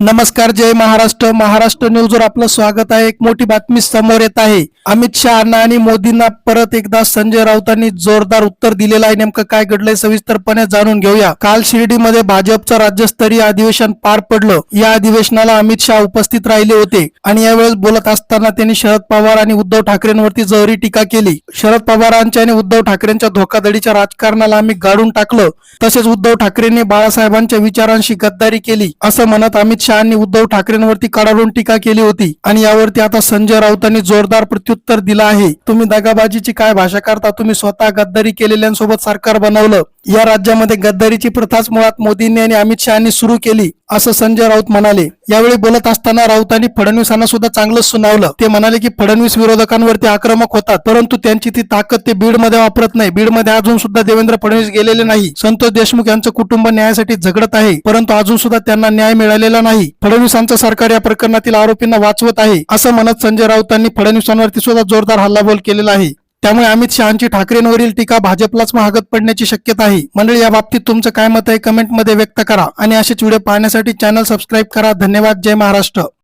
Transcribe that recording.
नमस्कार जय महाराष्ट्र. महाराष्ट्र न्यूजवर आपलं स्वागत आहे. एक मोठी बातमी समोर येत आहे. अमित शहाना आणि मोदींना परत एकदा संजय राऊतांनी जोरदार उत्तर दिलेलं आहे. नेमकं काय घडलंय सविस्तरपणे जाणून घेऊया. काल शिर्डीमध्ये भाजपचं राज्यस्तरीय अधिवेशन पार पडलं. या अधिवेशनाला अमित शहा उपस्थित राहिले होते आणि यावेळेस बोलत असताना त्यांनी शरद पवार आणि उद्धव ठाकरेंवरती जहरी टीका केली. शरद पवारांच्या आणि उद्धव ठाकरेंच्या धोकाधडीच्या राजकारणाला आम्ही गाडून टाकलं. तसेच उद्धव ठाकरेंनी बाळासाहेबांच्या विचारांशी गद्दारी केली. असं म्हणत अमित शहानी उद्धव ठाकरेंवरती कडाडून टीका केली होती. आणि यावरती आता संजय राऊतांनी जोरदार प्रत्युत्तर दिलं आहे. तुम्ही दगाबाजीची काय भाषा करता? तुम्ही स्वतः गद्दारी केलेल्यांसोबत सरकार बनवलं. या राज्यामध्ये गद्दारीची प्रथाच मुळात मोदींनी आणि अमित शहानी सुरू केली असं संजय राऊत म्हणाले. यावेळी बोलत असताना राऊतांनी फडणवीसांना सुद्धा चांगलंच सुनावलं. ते म्हणाले की फडणवीस विरोधकांवरती आक्रमक होतात परंतु त्यांची ती ताकद ते बीडमध्ये वापरत नाही. बीडमध्ये अजून सुद्धा देवेंद्र फडणवीस गेलेले नाही. संतोष देशमुख यांचं कुटुंब न्यायासाठी झगडत आहे परंतु अजून सुद्धा त्यांना न्याय मिळालेला नाही. फडणवीसांचं सरकार या प्रकरणातील आरोपींना वाचवत आहे असं म्हणत संजय राऊतांनी फडणवीसांवरती सुद्धा जोरदार हल्लाबोल केलेला आहे. त्यामुळे अमित शहाची ठाकरेंवरील टीका भाजपलाच महागत पडण्याची शक्यता आहे. मंडळी या बाबतीत तुमचं काय मत आहे कमेंटमध्ये व्यक्त करा आणि असेच व्हिडिओ पाहण्यासाठी चॅनल सबस्क्राईब करा. धन्यवाद. जय महाराष्ट्र.